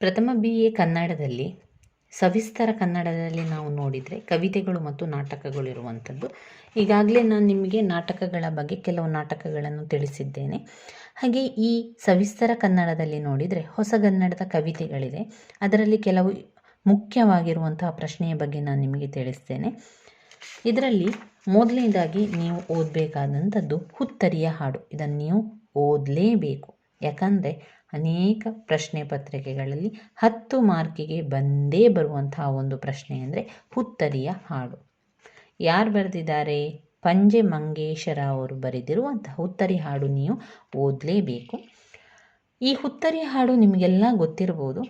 ಪ್ರಥಮ B A ಕನ್ನಡದಲ್ಲಿ, ಸವಿಸ್ತರ ಕನ್ನಡದಲ್ಲಿ ನಾವು ನೋಡಿದರೆ ಕವಿತೆಗಳು ಮತ್ತು ನಾಟಕಗಳು ಇರುವಂಥದ್ದು. ಈಗಾಗಲೇ ನಾನು ನಿಮಗೆ ನಾಟಕಗಳ ಬಗ್ಗೆ ಕೆಲವು ನಾಟಕಗಳನ್ನು ತಿಳಿಸಿದ್ದೇನೆ. ಹಾಗೆ ಈ ಸವಿಸ್ತರ ಕನ್ನಡದಲ್ಲಿ ನೋಡಿದರೆ ಹೊಸಗನ್ನಡದ ಕವಿತೆಗಳಿದೆ. ಅದರಲ್ಲಿ ಕೆಲವು ಮುಖ್ಯವಾಗಿರುವಂತಹ ಪ್ರಶ್ನೆಯ ಬಗ್ಗೆ ನಾನು ನಿಮಗೆ ತಿಳಿಸ್ತೇನೆ. ಇದರಲ್ಲಿ ಮೊದಲನೇದಾಗಿ ನೀವು ಓದಬೇಕಾದಂಥದ್ದು ಹುತ್ತರಿಯ ಹಾಡು. ಇದನ್ನು ನೀವು ಓದಲೇಬೇಕು. ಯಾಕಂದರೆ ಅನೇಕ ಪ್ರಶ್ನೆ ಪತ್ರಿಕೆಗಳಲ್ಲಿ ಹತ್ತು ಮಾರ್ಕಿಗೆ ಬಂದೇ ಬರುವಂತಹ ಒಂದು ಪ್ರಶ್ನೆ ಅಂದರೆ ಹುತ್ತರಿಯ ಹಾಡು. ಯಾರು ಬರೆದಿದ್ದಾರೆ? ಪಂಜೆ ಮಂಗೇಶರ ಅವರು ಬರೆದಿರುವಂತಹ ಹುತ್ತರಿ ಹಾಡು ನೀವು ಓದಲೇಬೇಕು. ಈ ಹುತ್ತರಿ ಹಾಡು ನಿಮಗೆಲ್ಲ ಗೊತ್ತಿರ್ಬೋದು.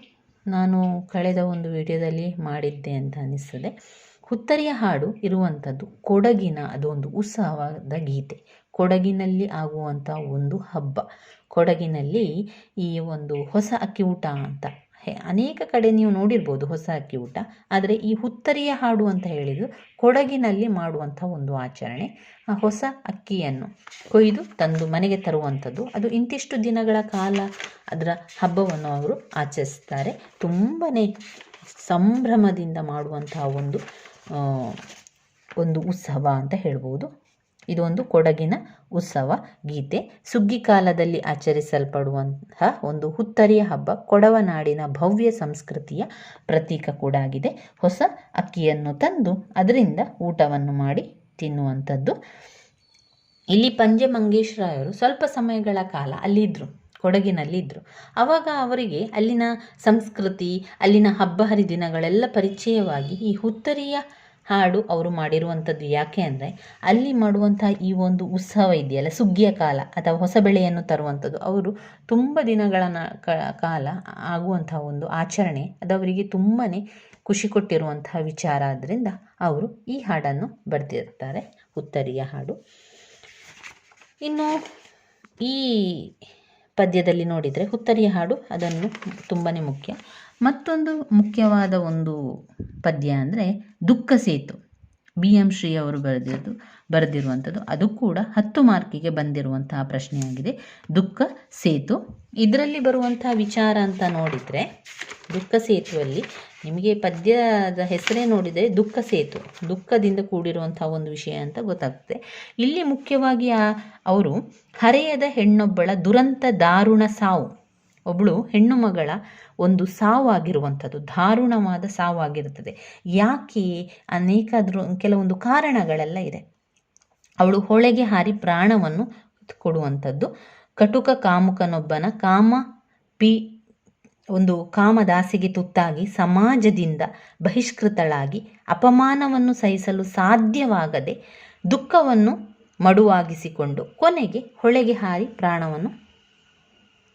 ನಾನು ಕಳೆದ ಒಂದು ವಿಡಿಯೋದಲ್ಲಿ ಮಾಡಿದ್ದೆ ಅಂತ ಅನಿಸ್ತದೆ. ಹುತ್ತರಿಯ ಹಾಡು ಇರುವಂಥದ್ದು ಕೊಡಗಿನ ಅದೊಂದು ಉತ್ಸವದ ಗೀತೆ. ಕೊಡಗಿನಲ್ಲಿ ಆಗುವಂಥ ಒಂದು ಹಬ್ಬ. ಕೊಡಗಿನಲ್ಲಿ ಈ ಒಂದು ಹೊಸ ಅಕ್ಕಿ ಊಟ ಅಂತ. ಅನೇಕ ಕಡೆ ನೀವು ನೋಡಿರ್ಬೋದು ಹೊಸ ಅಕ್ಕಿ ಊಟ. ಆದರೆ ಈ ಹುತ್ತರಿಯ ಹಾಡು ಅಂತ ಹೇಳಿದ್ರು ಕೊಡಗಿನಲ್ಲಿ ಮಾಡುವಂಥ ಒಂದು ಆಚರಣೆ. ಆ ಹೊಸ ಅಕ್ಕಿಯನ್ನು ಕೊಯ್ದು ತಂದು ಮನೆಗೆ ತರುವಂಥದ್ದು. ಅದು ಇಂತಿಷ್ಟು ದಿನಗಳ ಕಾಲ ಅದರ ಹಬ್ಬವನ್ನು ಅವರು ಆಚರಿಸ್ತಾರೆ. ತುಂಬಾ ಸಂಭ್ರಮದಿಂದ ಮಾಡುವಂತಹ ಒಂದು ಒಂದು ಉತ್ಸವ ಅಂತ ಹೇಳ್ಬೋದು. ಇದೊಂದು ಕೊಡಗಿನ ಉತ್ಸವ. ಗೀತೆ ಸುಗ್ಗಿ ಕಾಲದಲ್ಲಿ ಆಚರಿಸಲ್ಪಡುವಂತಹ ಒಂದು ಹುತ್ತರಿಯ ಹಬ್ಬ. ಕೊಡವನಾಡಿನ ಭವ್ಯ ಸಂಸ್ಕೃತಿಯ ಪ್ರತೀಕ ಕೂಡ ಆಗಿದೆ. ಹೊಸ ಅಕ್ಕಿಯನ್ನು ತಂದು ಅದರಿಂದ ಊಟವನ್ನು ಮಾಡಿ ತಿನ್ನುವಂಥದ್ದು. ಇಲ್ಲಿ ಪಂಜೆ ಮಂಗೇಶ್ವರಾಯರು ಸ್ವಲ್ಪ ಸಮಯಗಳ ಕಾಲ ಅಲ್ಲಿದ್ದರು ಕೊಡಗಿನಲ್ಲಿದ್ದರು ಆವಾಗ ಅವರಿಗೆ ಅಲ್ಲಿನ ಸಂಸ್ಕೃತಿ, ಅಲ್ಲಿನ ಹಬ್ಬ ಹರಿದಿನಗಳೆಲ್ಲ ಪರಿಚಯವಾಗಿ ಈ ಹುತ್ತರಿಯ ಹಾಡು ಅವರು ಮಾಡಿರುವಂಥದ್ದು ಯಾಕೆ ಅಂದರೆ ಅಲ್ಲಿ ಮಾಡುವಂಥ ಈ ಒಂದು ಉತ್ಸವ ಇದೆಯಲ್ಲ, ಸುಗ್ಗಿಯ ಕಾಲ ಅಥವಾ ಹೊಸ ಬೆಳೆಯನ್ನು ತರುವಂಥದ್ದು, ಅವರು ತುಂಬ ದಿನಗಳ ಕಾಲ ಆಗುವಂಥ ಒಂದು ಆಚರಣೆ, ಅದು ಅವರಿಗೆ ತುಂಬಾ ಖುಷಿ ಕೊಟ್ಟಿರುವಂತಹ ವಿಚಾರ. ಆದ್ದರಿಂದ ಅವರು ಈ ಹಾಡನ್ನು ಬರೆದಿರ್ತಾರೆ ಉತ್ತರಿಯ ಹಾಡು. ಇನ್ನು ಈ ಪದ್ಯದಲ್ಲಿ ನೋಡಿದರೆ ಹುತ್ತರಿಯ ಹಾಡು, ಅದನ್ನು ತುಂಬಾ ಮುಖ್ಯ. ಮತ್ತೊಂದು ಮುಖ್ಯವಾದ ಒಂದು ಪದ್ಯ ಅಂದರೆ ದುಃಖ ಸೇತು. ಬಿ ಎಂ ಶ್ರೀ ಅವರು ಬರೆದಿದ್ದು, ಬರೆದಿರುವಂಥದ್ದು, ಅದು ಕೂಡ ಹತ್ತು ಮಾರ್ಕಿಗೆ ಬಂದಿರುವಂತಹ ಪ್ರಶ್ನೆಯಾಗಿದೆ. ದುಃಖ ಸೇತು. ಇದರಲ್ಲಿ ಬರುವಂತಹ ವಿಚಾರ ಅಂತ ನೋಡಿದರೆ, ದುಃಖ ಸೇತುವಲ್ಲಿ ನಿಮಗೆ ಪದ್ಯದ ಹೆಸರೇ ನೋಡಿದರೆ ದುಃಖ ಸೇತು, ದುಃಖದಿಂದ ಕೂಡಿರುವಂತಹ ಒಂದು ವಿಷಯ ಅಂತ ಗೊತ್ತಾಗ್ತದೆ ಇಲ್ಲಿ ಮುಖ್ಯವಾಗಿ ಅವರು ಹರೆಯದ ಹೆಣ್ಣೊಬ್ಬಳ ದುರಂತ ದಾರುಣ ಸಾವು. ಒಬ್ಬಳು ಹೆಣ್ಣು ಮಗಳ ಒಂದು ಸಾವಾಗಿರುವಂಥದ್ದು, ದಾರುಣವಾದ ಸಾವಾಗಿರುತ್ತದೆ. ಯಾಕೆ? ಅನೇಕ ಕೆಲವೊಂದು ಕಾರಣಗಳೆಲ್ಲ ಇದೆ. ಅವಳು ಹೊಳೆಗೆ ಹಾರಿ ಪ್ರಾಣವನ್ನು ಕೊಡುವಂಥದ್ದು. ಕಟುಕ ಕಾಮುಕನೊಬ್ಬನ ಕಾಮ ಪಿ ಒಂದು ಕಾಮದಾಸಿಗೆ ತುತ್ತಾಗಿ ಸಮಾಜದಿಂದ ಬಹಿಷ್ಕೃತಳಾಗಿ ಅಪಮಾನವನ್ನು ಸಹಿಸಲು ಸಾಧ್ಯವಾಗದೆ ದುಃಖವನ್ನು ಮಡುವಾಗಿಸಿಕೊಂಡು ಕೊನೆಗೆ ಹೊಳೆಗೆ ಹಾರಿ ಪ್ರಾಣವನ್ನು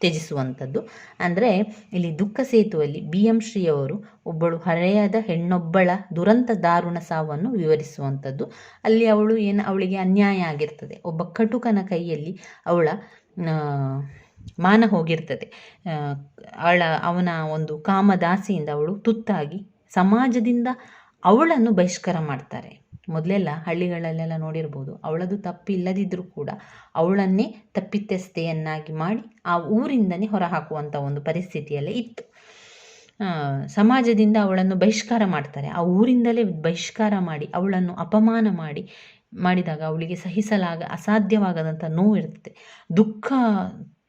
ತ್ಯಜಿಸುವಂಥದ್ದು. ಅಂದರೆ ಇಲ್ಲಿ ದುಃಖ ಸೇತುವಲ್ಲಿ ಬಿ ಎಂ ಶ್ರೀಯವರು ಒಬ್ಬಳು ಹರೆಯದ ಹೆಣ್ಣೊಬ್ಬಳ ದುರಂತ ದಾರುಣ ಸಾವನ್ನು ವಿವರಿಸುವಂಥದ್ದು. ಅಲ್ಲಿ ಅವಳು ಏನು, ಅವಳಿಗೆ ಅನ್ಯಾಯ ಆಗಿರ್ತದೆ. ಒಬ್ಬ ಕಟುಕನ ಕೈಯಲ್ಲಿ ಅವಳ ಮಾನ ಹೋಗಿರ್ತದೆ. ಅವಳ ಅವನ ಒಂದು ಕಾಮದಾಸಿಯಿಂದ ಅವಳು ತುತ್ತಾಗಿ ಸಮಾಜದಿಂದ ಅವಳನ್ನು ಬಹಿಷ್ಕಾರ ಮಾಡ್ತಾರೆ. ಮೊದಲೆಲ್ಲ ಹಳ್ಳಿಗಳಲ್ಲೆಲ್ಲ ನೋಡಿರ್ಬೋದು, ಅವಳದು ತಪ್ಪಿಲ್ಲದಿದ್ದರೂ ಕೂಡ ಅವಳನ್ನೇ ತಪ್ಪಿತಸ್ಥೆಯನ್ನಾಗಿ ಮಾಡಿ ಆ ಊರಿಂದನೇ ಹೊರಹಾಕುವಂಥ ಒಂದು ಪರಿಸ್ಥಿತಿಯಲ್ಲೇ ಇತ್ತು. ಸಮಾಜದಿಂದ ಅವಳನ್ನು ಬಹಿಷ್ಕಾರ ಮಾಡ್ತಾರೆ. ಆ ಊರಿಂದಲೇ ಬಹಿಷ್ಕಾರ ಮಾಡಿ, ಅವಳನ್ನು ಅಪಮಾನ ಮಾಡಿ, ಮಾಡಿದಾಗ ಅವಳಿಗೆ ಸಹಿಸಲಾಗ ಅಸಾಧ್ಯವಾಗದಂಥ ನೋವು ಇರ್ತದೆ ದುಃಖ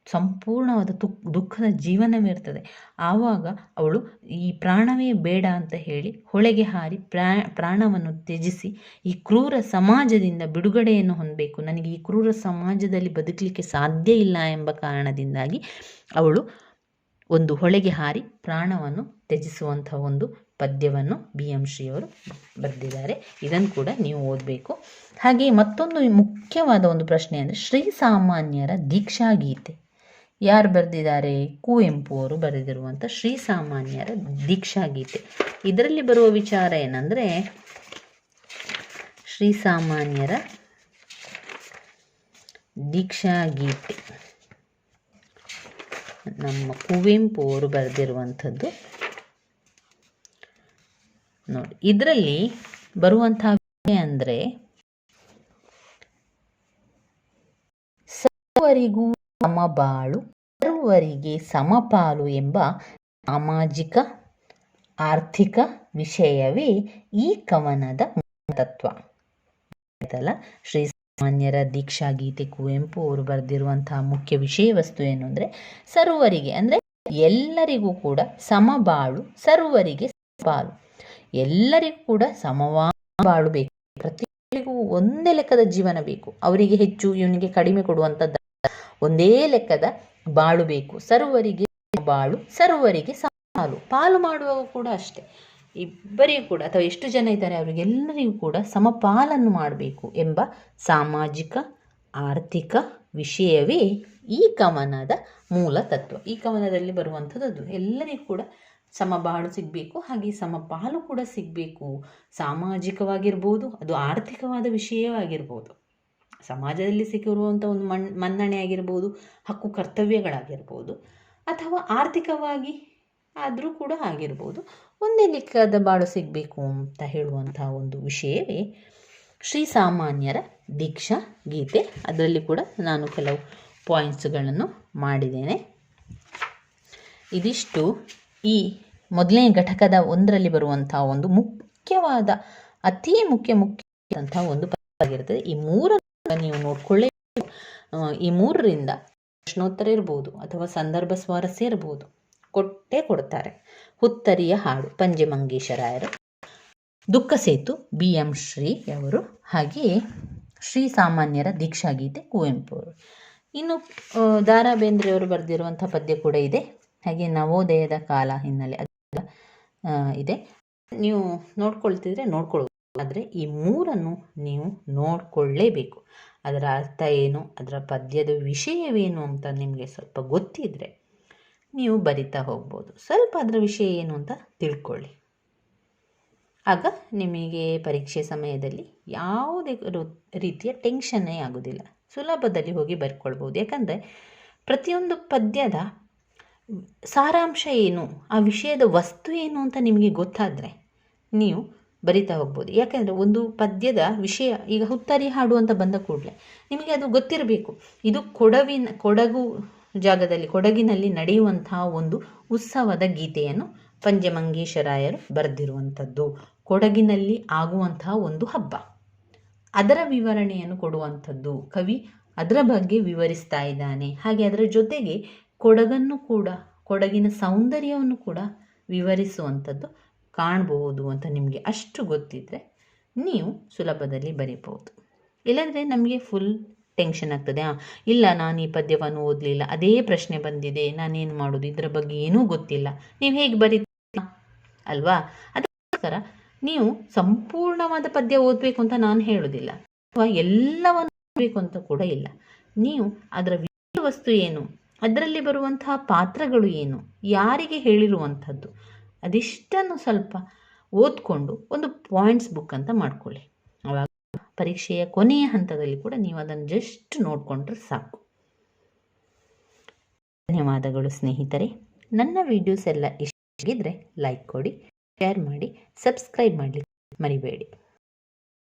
ಸಂಪೂರ್ಣವಾದ ತುಕ್ ದುಃಖದ ಜೀವನವೇ ಇರ್ತದೆ ಆವಾಗ ಅವಳು ಈ ಪ್ರಾಣವೇ ಬೇಡ ಅಂತ ಹೇಳಿ ಹೊಳೆಗೆ ಹಾರಿ ಪ್ರಾ, ಪ್ರಾಣವನ್ನು ತ್ಯಜಿಸಿ ಈ ಕ್ರೂರ ಸಮಾಜದಿಂದ ಬಿಡುಗಡೆಯನ್ನು ಹೊಂದಬೇಕು. ನನಗೆ ಈ ಕ್ರೂರ ಸಮಾಜದಲ್ಲಿ ಬದುಕಲಿಕ್ಕೆ ಸಾಧ್ಯ ಇಲ್ಲ ಎಂಬ ಕಾರಣದಿಂದಾಗಿ ಅವಳು ಒಂದು ಹೊಳೆಗೆ ಹಾರಿ ಪ್ರಾಣವನ್ನು ತ್ಯಜಿಸುವಂಥ ಒಂದು ಪದ್ಯವನ್ನು ಬಿ ಎಂ ಶ್ರೀಯವರು ಬರೆದಿದ್ದಾರೆ. ಇದನ್ನು ಕೂಡ ನೀವು ಓದಬೇಕು. ಹಾಗೆ ಮತ್ತೊಂದು ಮುಖ್ಯವಾದ ಒಂದು ಪ್ರಶ್ನೆ ಅಂದರೆ ಶ್ರೀ ಸಾಮಾನ್ಯರ ದೀಕ್ಷಾಗೀತೆ. ಯಾರು ಬರೆದಿದ್ದಾರೆ? ಕುವೆಂಪು ಅವರು ಬರೆದಿರುವಂಥ ಶ್ರೀ ಸಾಮಾನ್ಯರ ದೀಕ್ಷಾಗೀತೆ ಇದರಲ್ಲಿ ಬರುವ ವಿಚಾರ ಏನಂದರೆ, ಶ್ರೀ ಸಾಮಾನ್ಯರ ದೀಕ್ಷಾಗೀತೆ ನಮ್ಮ ಕುವೆಂಪು ಅವರು ಬರೆದಿರುವಂಥದ್ದು ನೋಡಿ, ಇದರಲ್ಲಿ ಬರುವಂತಹ ಅಂದರೆ ಸರ್ವರಿಗೂ ಸಮಬಾಳು ಸರ್ವರಿಗೆ ಸಮಪಾಲು ಎಂಬ ಸಾಮಾಜಿಕ, ಆರ್ಥಿಕ ವಿಷಯವೇ ಈ ಕವನದ ತತ್ವ ಶ್ರೀ ಸಾಮಾನ್ಯರ ದೀಕ್ಷಾ ಗೀತೆ ಕುವೆಂಪು ಅವರು ಬರೆದಿರುವಂತಹ ಮುಖ್ಯ ವಿಷಯ ವಸ್ತು ಏನು ಅಂದರೆ ಸರ್ವರಿಗೆ ಅಂದ್ರೆ ಎಲ್ಲರಿಗೂ ಕೂಡ ಸಮಬಾಳು, ಸರ್ವರಿಗೆ ಸಮಪಾಲು. ಎಲ್ಲರಿಗೂ ಕೂಡ ಸಮವಾದ ಬಾಳು ಬೇಕು. ಪ್ರತಿಯೊಬ್ಬರಿಗೂ ಒಂದೇ ಲೆಕ್ಕದ ಜೀವನ ಬೇಕು. ಅವರಿಗೆ ಹೆಚ್ಚು, ಇವನಿಗೆ ಕಡಿಮೆ ಕೊಡುವಂಥದ್ದು ಒಂದೇ ಲೆಕ್ಕದ ಬಾಳು ಬೇಕು. ಸರ್ವರಿಗೆ ಬಾಳು, ಸರ್ವರಿಗೆ ಪಾಲು ಪಾಲು ಮಾಡುವಾಗ ಕೂಡ ಅಷ್ಟೇ. ಇಬ್ಬರಿಗೂ ಕೂಡ ಅಥವಾ ಎಷ್ಟು ಜನ ಇದ್ದಾರೆ ಅವರಿಗೆಲ್ಲರಿಗೂ ಕೂಡ ಸಮಪಾಲನ್ನು ಮಾಡಬೇಕು ಎಂಬ ಸಾಮಾಜಿಕ, ಆರ್ಥಿಕ ವಿಷಯವೇ ಈ ಕವನದ ಮೂಲ ತತ್ವ. ಈ ಕವನದಲ್ಲಿ ಬರುವಂಥದ್ದು ಎಲ್ಲರಿಗೂ ಕೂಡ ಸಮಬಾಳು ಸಿಗಬೇಕು ಹಾಗೆ ಸಮಪಾಲು ಕೂಡ ಸಿಗಬೇಕು. ಸಾಮಾಜಿಕವಾಗಿರ್ಬೋದು, ಅದು ಆರ್ಥಿಕವಾದ ವಿಷಯವಾಗಿರ್ಬೋದು ಸಮಾಜದಲ್ಲಿ ಸಿಕ್ಕಿರುವಂಥ ಒಂದು ಮಣ್, ಮನ್ನಣೆ ಆಗಿರ್ಬೋದು, ಹಕ್ಕು ಕರ್ತವ್ಯಗಳಾಗಿರ್ಬೋದು, ಅಥವಾ ಆರ್ಥಿಕವಾಗಿ ಆದರೂ ಕೂಡ ಆಗಿರ್ಬೋದು, ಒಂದೇ ಲೆಕ್ಕದ ಬಾಳು ಸಿಗಬೇಕು ಅಂತ ಹೇಳುವಂಥ ಒಂದು ವಿಷಯವೇ ಶ್ರೀ ಸಾಮಾನ್ಯರ ದೀಕ್ಷಾ ಗೀತೆ. ಅದರಲ್ಲಿ ಕೂಡ ನಾನು ಕೆಲವು ಪಾಯಿಂಟ್ಸ್ಗಳನ್ನು ಮಾಡಿದ್ದೇನೆ. ಇದಿಷ್ಟು ಈ ಮೊದಲನೇ ಘಟಕದ ಒಂದರಲ್ಲಿ ಬರುವಂಥ ಒಂದು ಮುಖ್ಯವಾದ, ಅತಿ ಮುಖ್ಯ ಮುಖ್ಯ ಒಂದು ಆಗಿರ್ತದೆ. ಈ ಮೂರನ್ನು ನೀವು ನೋಡ್ಕೊಳ್ಳೇ. ಈ ಮೂರರಿಂದ ಪ್ರಶ್ನೋತ್ತರ ಇರ್ಬೋದು ಅಥವಾ ಸಂದರ್ಭ ಸ್ವಾರಸ್ಯ ಇರ್ಬೋದು. ಕೊಟ್ಟೇ ಕೊಡ್ತಾರೆ. ಹುತ್ತರಿಯ ಹಾಡು ಪಂಜೆ ಮಂಗೇಶರಾಯರು ದುಃಖ ಸೇತು, ಬಿ ಎಂ ಶ್ರೀ ಅವರು. ಹಾಗೆಯೇ ಶ್ರೀ ಸಾಮಾನ್ಯರ ದೀಕ್ಷಾ ಗೀತೆ ಕುವೆಂಪು ಅವರು. ಇನ್ನು ದಾರಾ ಬೇಂದ್ರೆಯವರು ಬರೆದಿರುವಂಥ ಪದ್ಯ ಕೂಡ ಇದೆ. ಹಾಗೆ ನವೋದಯದ ಕಾಲ ಹಿನ್ನೆಲೆ ಇದೆ. ನೀವು ನೋಡ್ಕೊಳ್ತಿದ್ರೆ ನೋಡ್ಕೊಳ್ಬೋದು ಆದರೆ ಈ ಮೂರನ್ನು ನೀವು ನೋಡಿಕೊಳ್ಳೇಬೇಕು. ಅದರ ಅರ್ಥ ಏನು? ಅದರ ಪದ್ಯದ ವಿಷಯವೇನು ಅಂತ ನಿಮಗೆ ಸ್ವಲ್ಪ ಗೊತ್ತಿದ್ದರೆ ನೀವು ಬರಿತಾ ಹೋಗ್ಬೋದು. ಸ್ವಲ್ಪ ಅದರ ವಿಷಯ ಏನು ಅಂತ ತಿಳ್ಕೊಳ್ಳಿ. ಆಗ ನಿಮಗೆ ಪರೀಕ್ಷೆ ಸಮಯದಲ್ಲಿ ಯಾವುದೇ ರೀತಿಯ ಟೆನ್ಷನ್ನೇ ಆಗೋದಿಲ್ಲ. ಸುಲಭದಲ್ಲಿ ಹೋಗಿ ಬರ್ಕೊಳ್ಬೋದು. ಯಾಕಂದರೆ ಪ್ರತಿಯೊಂದು ಪದ್ಯದ ಸಾರಾಂಶ ಏನು? ಆ ವಿಷಯದ ವಸ್ತು ಏನು ಅಂತ ನಿಮಗೆ ಗೊತ್ತಾದರೆ ನೀವು ಬರಿತಾ ಹೋಗ್ಬೋದು. ಯಾಕೆಂದರೆ ಒಂದು ಪದ್ಯದ ವಿಷಯ ಈಗ ಹುತ್ತರಿ ಹಾಡು ಅಂತ ಬಂದ ಕೂಡಲೇ ನಿಮಗೆ ಅದು ಗೊತ್ತಿರಬೇಕು. ಇದು ಕೊಡವಿನ, ಕೊಡಗು ಜಾಗದಲ್ಲಿ, ಕೊಡಗಿನಲ್ಲಿ ನಡೆಯುವಂತಹ ಒಂದು ಉತ್ಸವದ ಗೀತೆಯನ್ನು ಪಂಜಮಂಗೇಶರಾಯರು ಬರೆದಿರುವಂಥದ್ದು. ಕೊಡಗಿನಲ್ಲಿ ಆಗುವಂತಹ ಒಂದು ಹಬ್ಬ. ಅದರ ವಿವರಣೆಯನ್ನು ಕೊಡುವಂಥದ್ದು. ಕವಿ ಅದರ ಬಗ್ಗೆ ವಿವರಿಸ್ತಾ ಇದ್ದಾನೆ. ಹಾಗೆ ಅದರ ಜೊತೆಗೆ ಕೊಡಗನ್ನು ಕೂಡ, ಕೊಡಗಿನ ಸೌಂದರ್ಯವನ್ನು ಕೂಡ ವಿವರಿಸುವಂಥದ್ದು ಕಾಣಬಹುದು ಅಂತ ನಿಮಗೆ ಅಷ್ಟು ಗೊತ್ತಿದ್ದರೆ ನೀವು ಸುಲಭದಲ್ಲಿ ಬರೀಬಹುದು. ಇಲ್ಲಾಂದರೆ ನಮಗೆ ಫುಲ್ ಟೆನ್ಷನ್ ಆಗ್ತದೆ. ಇಲ್ಲ ನಾನು ಈ ಪದ್ಯವನ್ನು ಓದಲಿಲ್ಲ, ಅದೇ ಪ್ರಶ್ನೆ ಬಂದಿದೆ, ನಾನೇನು ಮಾಡೋದು, ಇದರ ಬಗ್ಗೆ ಏನೂ ಗೊತ್ತಿಲ್ಲ. ನೀವು ಹೇಗೆ ಬರೀತೀರಾ? ಅಲ್ವಾ? ಅದಕ್ಕೋಸ್ಕರ ನೀವು ಸಂಪೂರ್ಣವಾದ ಪದ್ಯ ಓದಬೇಕು ಅಂತ ನಾನು ಹೇಳೋದಿಲ್ಲ. ಅಥವಾ ಎಲ್ಲವನ್ನು ಓದಬೇಕು ಅಂತ ಕೂಡ ಇಲ್ಲ. ನೀವು ಅದರ ವಸ್ತು ಏನು, ಅದರಲ್ಲಿ ಬರುವಂತಹ ಪಾತ್ರಗಳು ಏನು, ಯಾರಿಗೆ ಹೇಳಿರುವಂಥದ್ದು ಅದಿಷ್ಟನ್ನು ಸ್ವಲ್ಪ ಓದ್ಕೊಂಡು ಒಂದು ಪಾಯಿಂಟ್ಸ್ ಬುಕ್ ಅಂತ ಮಾಡ್ಕೊಳ್ಳಿ. ಅವಾಗ ಪರೀಕ್ಷೆಯ ಕೊನೆಯ ಹಂತದಲ್ಲಿ ಕೂಡ ನೀವು ಅದನ್ನು ಜಸ್ಟ್ ನೋಡಿಕೊಂಡ್ರೆ ಸಾಕು. ಧನ್ಯವಾದಗಳು ಸ್ನೇಹಿತರೆ. ನನ್ನ ವಿಡಿಯೋಸ್ ಎಲ್ಲ ಇಷ್ಟ ಆಗಿದ್ರೆ ಲೈಕ್ ಕೊಡಿ ಶೇರ್ ಮಾಡಿ ಸಬ್ಸ್ಕ್ರೈಬ್ ಮಾಡಲಿಕ್ಕೆ ಮರಿಬೇಡಿ.